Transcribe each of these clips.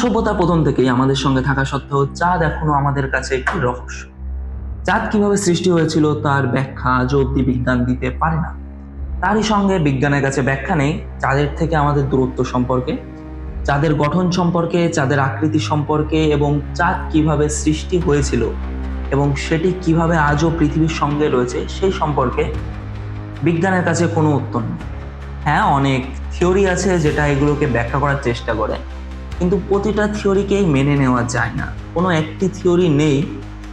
সভ্যতা প্রথম থেকেই আমাদের সঙ্গে থাকা সত্ত্বেও চাঁদ এখনও আমাদের কাছে একটি রহস্য। চাঁদ কীভাবে সৃষ্টি হয়েছিল তার ব্যাখ্যা অব্দি বিজ্ঞান দিতে পারে না। তারই সঙ্গে বিজ্ঞানের কাছে ব্যাখ্যা নেই চাঁদের থেকে আমাদের দূরত্ব সম্পর্কে, চাঁদের গঠন সম্পর্কে, চাঁদের আকৃতি সম্পর্কে এবং চাঁদ কীভাবে সৃষ্টি হয়েছিল এবং সেটি কীভাবে আজও পৃথিবীর সঙ্গে রয়েছে সেই সম্পর্কে বিজ্ঞানের কাছে কোনো উত্তর নেই। হ্যাঁ অনেক থিওরি আছে যেটা এগুলোকে ব্যাখ্যা করার চেষ্টা করে। কিন্তু প্রতিটা থিওরিকেই মেনে নেওয়া যায় না। কোনো একটি থিওরি নেই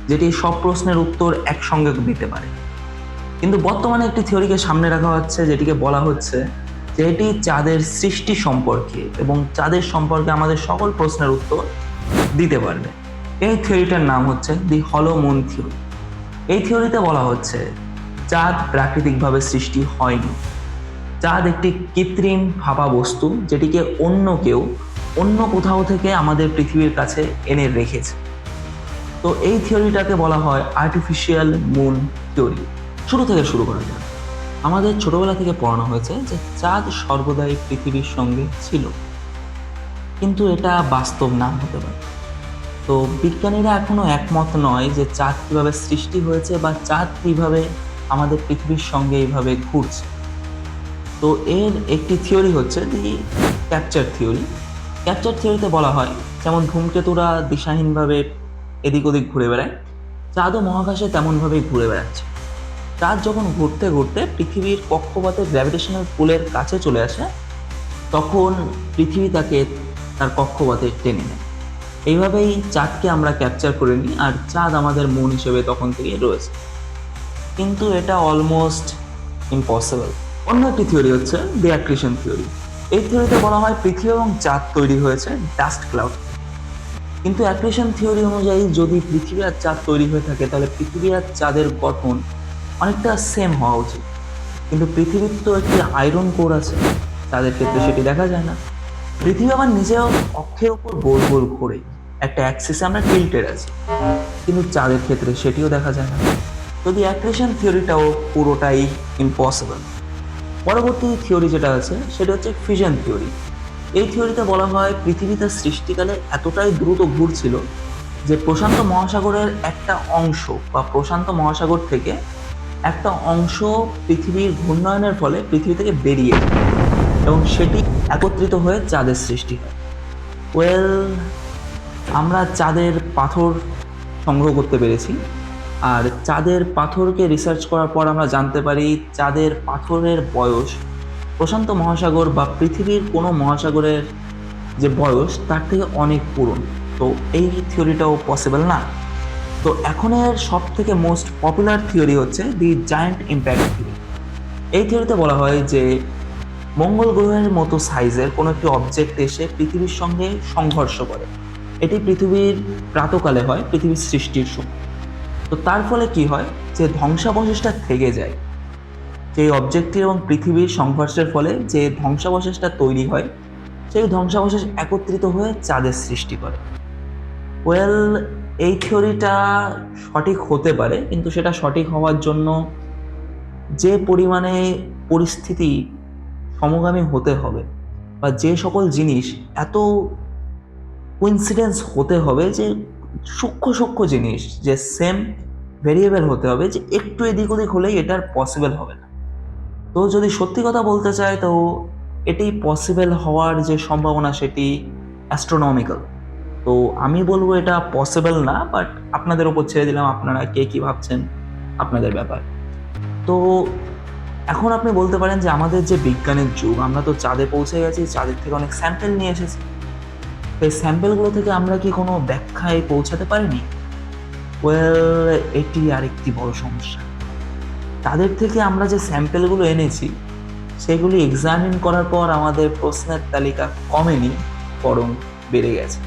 যেটি সব প্রশ্নের উত্তর একসঙ্গে দিতে পারে। কিন্তু বর্তমানে একটি থিওরিকে সামনে রাখা হচ্ছে, যেটিকে বলা হচ্ছে যে এটি চাঁদের সৃষ্টি সম্পর্কে এবং চাঁদের সম্পর্কে আমাদের সকল প্রশ্নের উত্তর দিতে পারবে। এই থিওরিটার নাম হচ্ছে দি হলো মুন থিওরি। এই থিওরিতে বলা হচ্ছে, চাঁদ প্রাকৃতিকভাবে সৃষ্টি হয়নি। চাঁদ একটি কৃত্রিম ফাঁপা বস্তু যেটিকে অন্য কেউ অন্য কোথাও থেকে আমাদের পৃথিবীর কাছে এনে রেখেছে। তো এই থিওরিটাকে বলা হয় আর্টিফিশিয়াল মুন থিওরি শুরু থেকে শুরু করা যায় আমাদের ছোটবেলা থেকে পড়ানো হয়েছে যে চাঁদ সর্বদাই পৃথিবীর সঙ্গে ছিল। কিন্তু এটা বাস্তব না হতে পারে। তো বিজ্ঞানীরা এখনও একমত নয় যে চাঁদ কীভাবে সৃষ্টি হয়েছে বা চাঁদ কীভাবে আমাদের পৃথিবীর সঙ্গে এইভাবে ঘুরছে। তো এর একটি থিওরি হচ্ছে দি ক্যাপচার থিওরি ক্যাপচার থিওরিতে বলা হয়, যেমন ধূমকেতুরা দিশাহীনভাবে এদিক ওদিক ঘুরে বেড়ায়, চাঁদও মহাকাশে তেমনভাবেই ঘুরে বেড়াচ্ছে। চাঁদ যখন ঘুরতে ঘুরতে পৃথিবীর কক্ষপথে গ্র্যাভিটেশনাল পুলের কাছে চলে আসে, তখন পৃথিবী তাকে তার কক্ষপথে টেনে নেয়। এইভাবেই চাঁদকে আমরা ক্যাপচার করে নিই, আর চাঁদ আমাদের মন হিসেবে তখন থেকে রয়েছে। কিন্তু এটা অলমোস্ট ইম্পসিবল অন্য একটি থিওরি হচ্ছে দি অ্যাক্রিশন থিওরি এই থিওরিতে বলা হয় পৃথিবী এবং চাঁদ তৈরি হয়েছে ডাস্ট ক্লাউড কিন্তু অ্যাক্রেশন থিওরি অনুযায়ী যদি পৃথিবী আর চাঁদ তৈরি হয়ে থাকে, তাহলে পৃথিবী আর চাঁদের গঠন অনেকটা সেম হওয়া উচিত। কিন্তু পৃথিবীর তো একটি আয়রন কোর আছে, তাদের ক্ষেত্রে সেটি দেখা যায় না। পৃথিবী আবার নিজেও অক্ষের উপর গোল গোল ঘোরে, একটা অ্যাক্সিসে আমরা টিল্টেড আছি, কিন্তু চাঁদের ক্ষেত্রে সেটিও দেখা যায় না। যদি অ্যাক্রেশন থিওরিটাও পুরোটাই ইম্পসিবল পরবর্তী থিওরি যেটা আছে, সেটা হচ্ছে ফিশন থিওরি এই থিওরিতে বলা হয় পৃথিবী তার সৃষ্টিকালে এতটাই দ্রুত ঘুরছিল যে প্রশান্ত মহাসাগরের একটা অংশ বা প্রশান্ত মহাসাগর থেকে একটা অংশ পৃথিবীর ঘূর্ণয়নের ফলে পৃথিবী থেকে বেরিয়ে এবং সেটি একত্রিত হয়ে চাঁদের সৃষ্টি হয়। ওয়েল আমরা চাঁদের পাথর সংগ্রহ করতে পেরেছি। আর চাঁদের পাথরকে রিসার্চ করার পর আমরা জানতে পারি চাঁদের পাথরের বয়স প্রশান্ত মহাসাগর বা পৃথিবীর কোনো মহাসাগরের যে বয়স, তার থেকে অনেক পুরনো। তো এই থিওরিটাও পসিবল না? তো এখনের সব থেকে মোস্ট পপুলার থিওরি হচ্ছে দি জায়ান্ট ইম্প্যাক্ট থিওরি এই থিওরিতে বলা হয় যে মঙ্গল গ্রহের মতো সাইজের কোনো একটি অবজেক্ট এসে পৃথিবীর সঙ্গে সংঘর্ষ করে। এটি পৃথিবীর প্রাতকালে হয়, পৃথিবীর সৃষ্টির সময়। তো তার ফলে কি হয়? যে ধ্বংসাবশেষটা থেকে যায়। সেই অবজেক্টটি এবং পৃথিবীর সংঘর্ষের ফলে যে ধ্বংসাবশেষটা তৈরি হয়, সেই ধ্বংসাবশেষ একত্রিত হয়ে চাঁদের সৃষ্টি করে। ওয়েল এই থিওরিটা সঠিক হতে পারে, কিন্তু সেটা সঠিক হওয়ার জন্য যে পরিমাণে পরিস্থিতি সমগামী হতে হবে বা যে সকল জিনিস এত কোইন্সিডেন্স হতে হবে যে সূক্ষ্ম সূক্ষ্ম জিনিস যে সেম ভেরিয়েবল হতে হবে যে একটু এদিক ওদিক হলেই এটার পসিবল হবে না। তো যদি সত্যি কথা বলতে চাই, তো এটি পসিবল হওয়ার যে সম্ভাবনা সেটি অ্যাস্ট্রোনমিক্যাল তো আমি বলব এটা পসিবল না বাট আপনাদের ওপর ছেড়ে দিলাম আপনারা কে কী ভাবছেন আপনাদের ব্যাপার। তো এখন আপনি বলতে পারেন যে আমাদের যে বিজ্ঞানের যুগ, আমরা তো চাঁদে পৌঁছে গেছি, চাঁদের থেকে অনেক স্যাম্পেল নিয়ে এসেছি। এই স্যাম্পেলগুলো থেকে আমরা কি কোনো ব্যাখ্যায় পৌঁছাতে পারিনি? ওয়েল এটি আরেকটি বড় সমস্যা। তাদের থেকে আমরা যে স্যাম্পেলগুলো এনেছি, সেগুলি এক্সামিন করার পর আমাদের প্রশ্নের তালিকা কমেনি, বরং বেড়ে গেছে।